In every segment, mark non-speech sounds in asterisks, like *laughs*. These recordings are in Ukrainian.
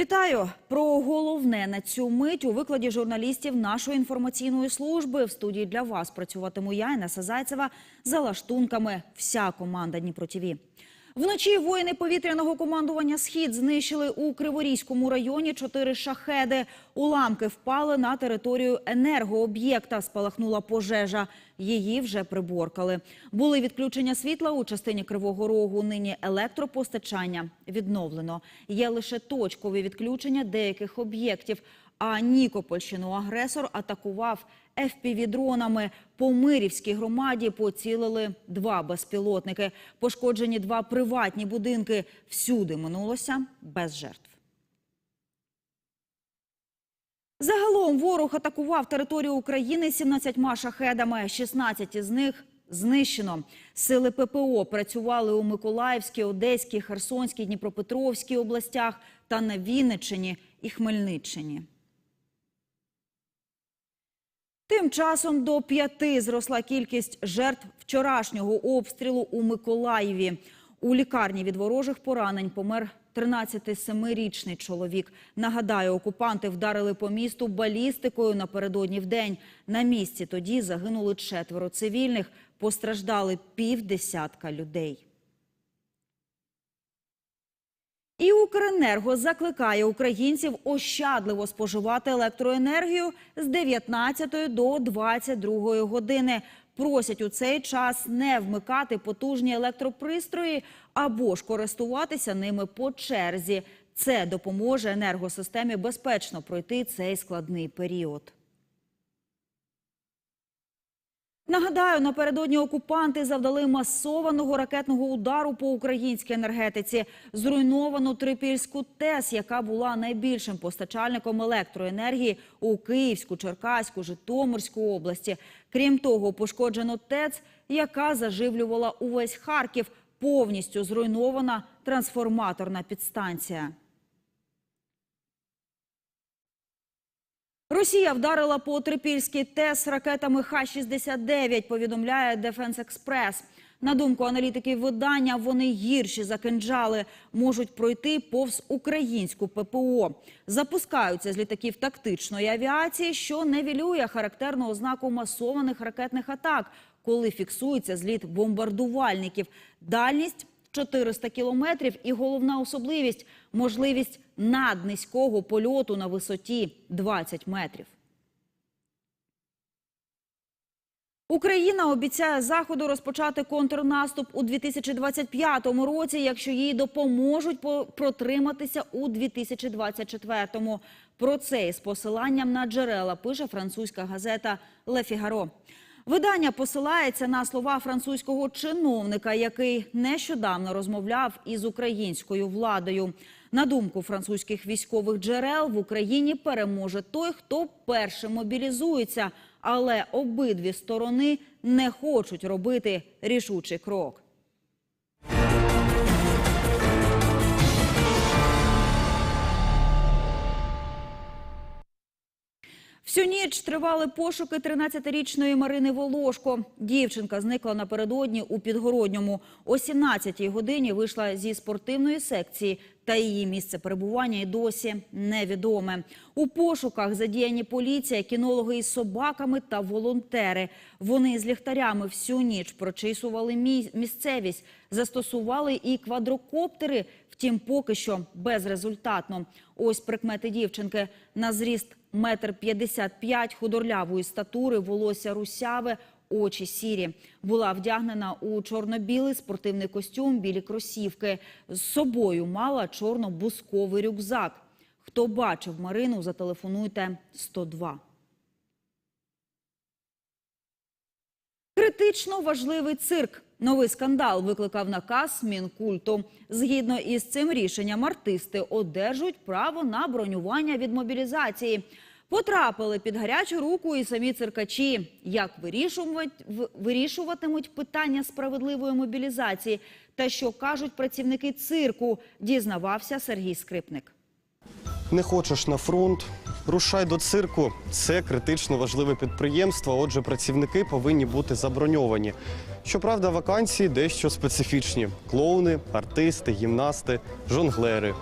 Вітаю про головне на цю мить у викладі журналістів нашої інформаційної служби. В студії для вас працюватиму я, Інеса Зайцева, за лаштунками. Вся команда Дніпро ТІВІ. Вночі воїни повітряного командування Схід знищили у Криворізькому районі чотири шахеди. Уламки впали на територію енергооб'єкта. Спалахнула пожежа. Її вже приборкали. Були відключення світла у частині Кривого Рогу. Нині електропостачання відновлено. Є лише точкові відключення деяких об'єктів. А Нікопольщину агресор атакував FPV-дронами. По Мирівській громаді поцілили два безпілотники. Пошкоджені два приватні будинки. Всюди минулося без жертв. Загалом ворог атакував територію України 17 шахедами. 16 із них знищено. Сили ППО працювали у Миколаївській, Одеській, Херсонській, Дніпропетровській областях та на Вінниччині і Хмельниччині. Тим часом до п'яти зросла кількість жертв вчорашнього обстрілу у Миколаєві. У лікарні від ворожих поранень помер 13-7-річний чоловік. Нагадаю, окупанти вдарили по місту балістикою напередодні в день. На місці тоді загинули четверо цивільних, постраждали півдесятка людей. І Укренерго закликає українців ощадливо споживати електроенергію з 19 до 22 години. Просять у цей час не вмикати потужні електропристрої або ж користуватися ними по черзі. Це допоможе енергосистемі безпечно пройти цей складний період. Нагадаю, напередодні окупанти завдали масованого ракетного удару по українській енергетиці. Зруйновано Трипільську ТЕС, яка була найбільшим постачальником електроенергії у Київську, Черкаську, Житомирську області. Крім того, пошкоджено ТЕЦ, яка заживлювала увесь Харків. Повністю зруйнована трансформаторна підстанція. Росія вдарила по Трипільській ТЕС ракетами Х-69, повідомляє Дефенс Експрес. На думку аналітиків видання, вони гірші за кинджали, можуть пройти повз українську ППО. Запускаються з літаків тактичної авіації, що невілює характерну ознаку масованих ракетних атак, коли фіксується зліт бомбардувальників. Дальність 400 кілометрів і головна особливість – можливість наднизького польоту на висоті 20 метрів. Україна обіцяє Заходу розпочати контрнаступ у 2025 році, якщо їй допоможуть по- протриматися у 2024-му. Про це із посиланням на джерела пише французька газета «Ле Фігаро». Видання посилається на слова французького чиновника, який нещодавно розмовляв із українською владою. На думку французьких військових джерел, в Україні переможе той, хто першим мобілізується, але обидві сторони не хочуть робити рішучий крок. Всю ніч тривали пошуки 13-річної Марини Волошко. Дівчинка зникла напередодні у Підгородньому. О 17-й годині вийшла зі спортивної секції, та її місце перебування й досі невідоме. У пошуках задіяні поліція, кінологи із собаками та волонтери. Вони з ліхтарями всю ніч прочисували мі- місцевість, застосували і квадрокоптери, втім поки що безрезультатно. Ось прикмети дівчинки на зріст метр п'ятдесят п'ять, худорлявої статури, волосся русяве, очі сірі. Була вдягнена у чорно-білий спортивний костюм, білі кросівки. З собою мала чорно-бусковий рюкзак. Хто бачив Марину, зателефонуйте 102. Критично важливий цирк. Новий скандал викликав наказ Мінкульту. Згідно із цим рішенням, артисти одержують право на бронювання від мобілізації. Потрапили під гарячу руку і самі циркачі. Як вирішувати, вирішуватимуть питання справедливої мобілізації та що кажуть працівники цирку, дізнавався Сергій Скрипник. Не хочеш на фронт? Рушай до цирку. Це критично важливе підприємство. Отже, працівники повинні бути заброньовані. Щоправда, вакансії дещо специфічні: клоуни, артисти, гімнасти, жонглери.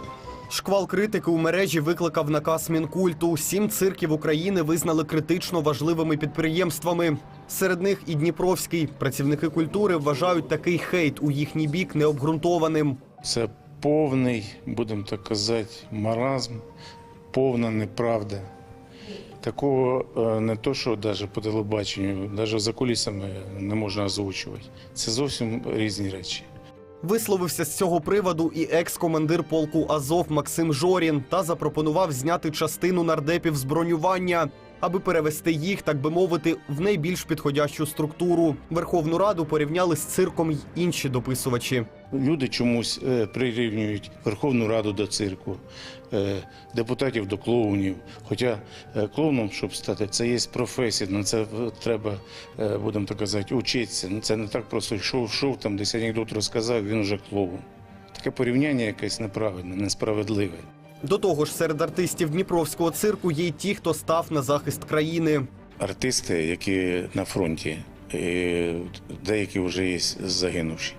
Шквал критики у мережі викликав наказ Мінкульту. Сім цирків України визнали критично важливими підприємствами. Серед них і Дніпровський. Працівники культури вважають такий хейт у їхній бік необґрунтованим. Це повний, будемо так казати, маразм, повна неправда. Такого е, не то, що навіть по телебаченню, навіть за кулісами не можна озвучувати. Це зовсім різні речі. Висловився з цього приводу і екс-командир полку Азов Максим Жорін та запропонував зняти частину нардепів з бронювання, аби перевести їх, так би мовити, в найбільш підходящу структуру. Верховну Раду порівняли з цирком й інші дописувачі. Люди чомусь е, прирівнюють Верховну Раду до цирку, е, депутатів до клоунів. Хоча е, клоуном, щоб стати, це є професія, на це треба, будемо так казати, учитися. Ну, Це не так просто йшов, йшов, там десь анекдот розказав, він вже клоун. Таке порівняння якесь неправильне, несправедливе. До того ж, серед артистів Дніпровського цирку є й ті, хто став на захист країни. Артисти, які на фронті, і деякі вже є загинувші.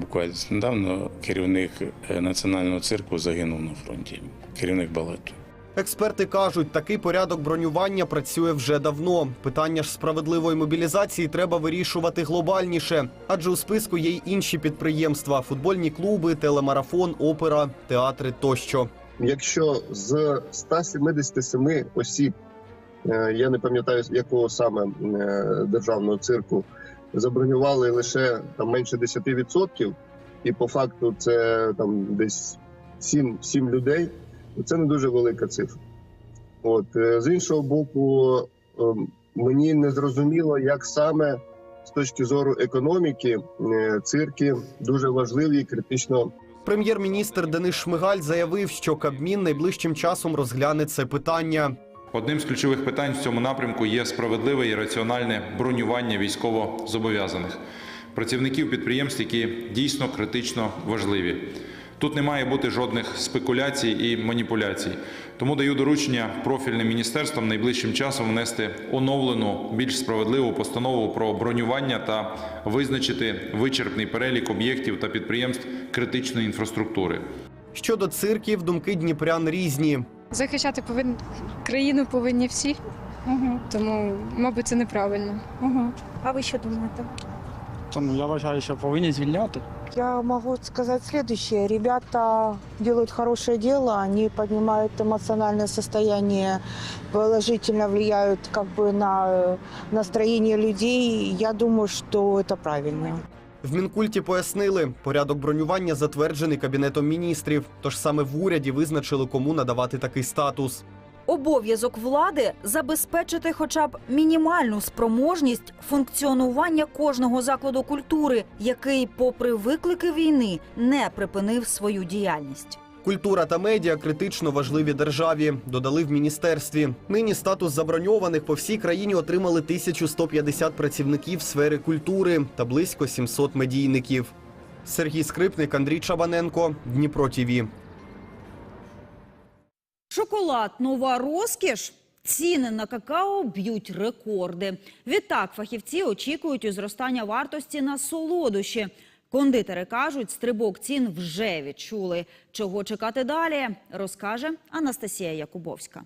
Буквально недавно керівник е, національного цирку загинув на фронті, керівник балету. Експерти кажуть, такий порядок бронювання працює вже давно. Питання ж справедливої мобілізації треба вирішувати глобальніше, адже у списку є й інші підприємства: футбольні клуби, телемарафон, опера, театри тощо. Якщо з 177 осіб, е, я не пам'ятаю якого саме е, державного цирку, забронювали лише там менше 10%, і по факту це там десь 7, 7 людей, це не дуже велика цифра. От е, з іншого боку, е, мені не зрозуміло, як саме з точки зору економіки е, цирки дуже важливі і критично Прем'єр-міністр Денис Шмигаль заявив, що Кабмін найближчим часом розгляне це питання. Одним з ключових питань в цьому напрямку є справедливе і раціональне бронювання військовозобов'язаних працівників підприємств, які дійсно критично важливі. Тут не має бути жодних спекуляцій і маніпуляцій. Тому даю доручення профільним міністерствам найближчим часом внести оновлену, більш справедливу постанову про бронювання та визначити вичерпний перелік об'єктів та підприємств критичної інфраструктури. Щодо цирків, думки дніпрян різні. Захищати повинні країну повинні всі, Угу, тому, мабуть, це неправильно. угу. А ви що думаєте? Тому я вважаю, що повинні звільняти. Я могу сказать следующее. Ребята делают хорошее дело, они поднимают эмоциональное состояние, положительно влияют как бы на э, настроение людей. Я думаю, что это правильно. В Мінкульті пояснили, порядок бронювання затверджений кабінетом міністрів. Тож саме в уряді визначили, кому надавати такий статус. Обов'язок влади забезпечити хоча б мінімальну спроможність функціонування кожного закладу культури, який, попри виклики війни, не припинив свою діяльність. Культура та медіа критично важливі державі, додали в міністерстві. Нині статус заброньованих по всій країні отримали 1150 працівників сфери культури та близько 700 медійників. Сергій Скрипник, Андрій Чабаненко, Дніпро ТІВІ. Шоколад нова розкіш. Ціни на какао б'ють рекорди. Відтак фахівці очікують у зростання вартості на солодощі. Кондитери кажуть, стрибок цін вже відчули. Чого чекати далі, розкаже Анастасія Якубовська.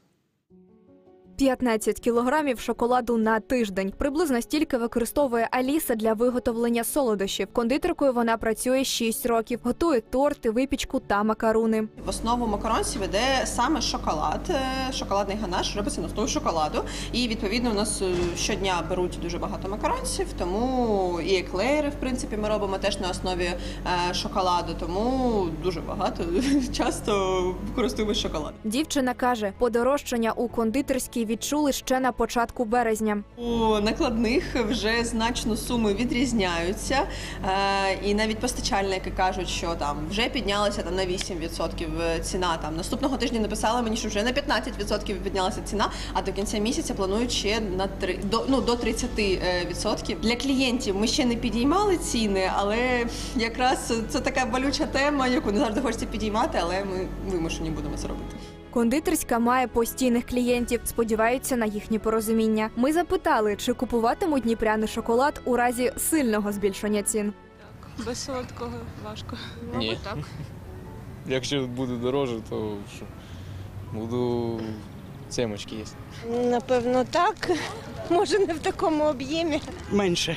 15 кілограмів шоколаду на тиждень. Приблизно стільки використовує Аліса для виготовлення солодощів. Кондитеркою вона працює 6 років. Готує торти, випічку та макаруни. В основу макаронців іде саме шоколад, е, шоколадний ганаш робиться на основі шоколаду. І відповідно у нас е, щодня беруть дуже багато макаронців, тому і еклери, в принципі, ми робимо теж на основі е, шоколаду. Тому дуже багато *laughs* часто використовуємо шоколад. Дівчина каже, подорожчання у кондитерській відчули ще на початку березня. У накладних вже значно суми відрізняються, е, і навіть постачальники кажуть, що там вже піднялася там на 8% ціна. Там наступного тижня написали мені, що вже на 15% піднялася ціна. А до кінця місяця планують ще на 3, до ну до 30%. Для клієнтів ми ще не підіймали ціни, але якраз це така болюча тема, яку не завжди хочеться підіймати, але ми вимушені будемо це робити. Кондитерська має постійних клієнтів, сподіваються на їхнє порозуміння. Ми запитали, чи купуватимуть дніпряний шоколад у разі сильного збільшення цін. Так, Без солодкого важко. Ні. так. *laughs* Якщо буде дороже, то що? Буду семечки їсти. Напевно, так. Може, не в такому об'ємі. Менше.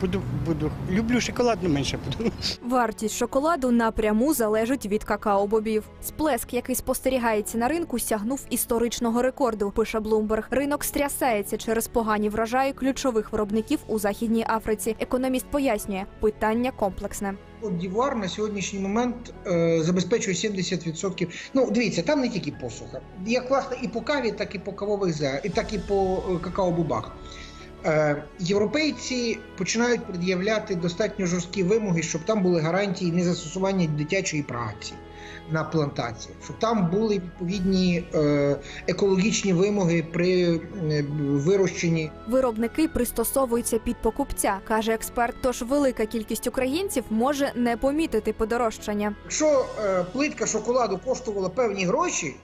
Буду, буду. Люблю шоколад, але менше буду. Вартість шоколаду напряму залежить від какао-бобів. Сплеск, який спостерігається на ринку, сягнув історичного рекорду. Пише Блумберг. Ринок стрясається через погані врожаї ключових виробників у західній Африці. Економіст пояснює, питання комплексне. От Дівуар на сьогоднішній момент е, забезпечує 70%. Ну, дивіться, там не тільки посуха. Як власне і по каві, так і по кавових зернах, і так і по е, какао-бубах. Е, європейці починають пред'являти достатньо жорсткі вимоги, щоб там були гарантії незастосування дитячої праці на плантаціях, щоб там були відповідні е, екологічні вимоги при е, вирощенні Виробники пристосовуються під покупця, каже експерт. Тож велика кількість українців може не помітити подорожчання. Якщо плитка шоколаду коштувала певні гроші,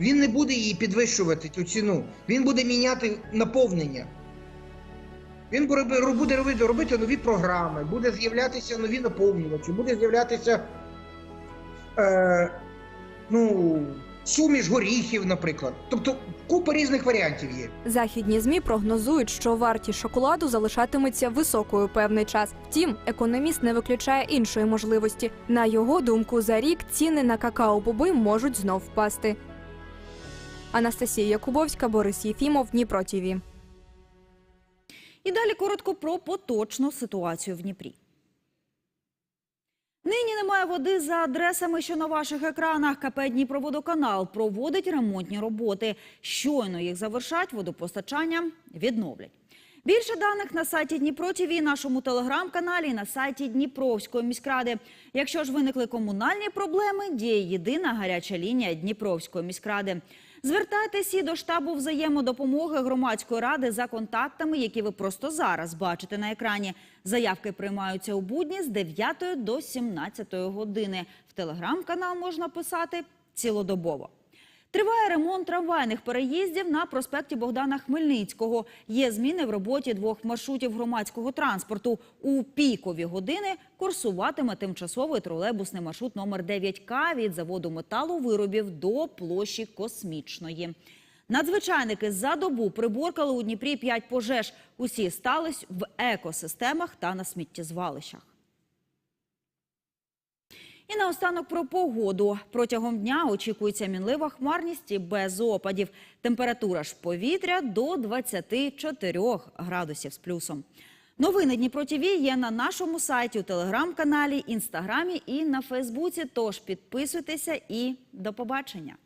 він не буде її підвищувати цю ціну. Він буде міняти наповнення. Він буде робити, робити нові програми, буде з'являтися нові наповнювачі, буде з'являтися е, ну, суміш горіхів, наприклад. Тобто купа різних варіантів є. Західні змі прогнозують, що вартість шоколаду залишатиметься високою певний час. Втім, економіст не виключає іншої можливості. На його думку, за рік ціни на какао-боби можуть знов впасти. Анастасія Якубовська, Борис Єфімов, Дніпро ТІВІ. І далі коротко про поточну ситуацію в Дніпрі. Нині немає води за адресами, що на ваших екранах. КП «Дніпроводоканал» проводить ремонтні роботи. Щойно їх завершать, водопостачання відновлять. Більше даних на сайті Дніпро ТІВІ, нашому телеграм-каналі і на сайті Дніпровської міськради. Якщо ж виникли комунальні проблеми, діє єдина гаряча лінія Дніпровської міськради. Звертайтеся до штабу взаємодопомоги громадської ради за контактами, які ви просто зараз бачите на екрані. Заявки приймаються у будні з 9 до 17 години. В телеграм-канал можна писати цілодобово. Триває ремонт трамвайних переїздів на проспекті Богдана Хмельницького. Є зміни в роботі двох маршрутів громадського транспорту. У пікові години курсуватиме тимчасовий тролейбусний маршрут номер 9К від заводу металовиробів до площі Космічної. Надзвичайники за добу приборкали у Дніпрі 5 пожеж. Усі стались в екосистемах та на сміттєзвалищах. І наостанок про погоду. Протягом дня очікується мінлива хмарність і без опадів. Температура ж повітря до 24 градусів з плюсом. Новини Дніпро ТІВІ є на нашому сайті, у телеграм-каналі, інстаграмі і на Фейсбуці. Тож підписуйтеся і до побачення.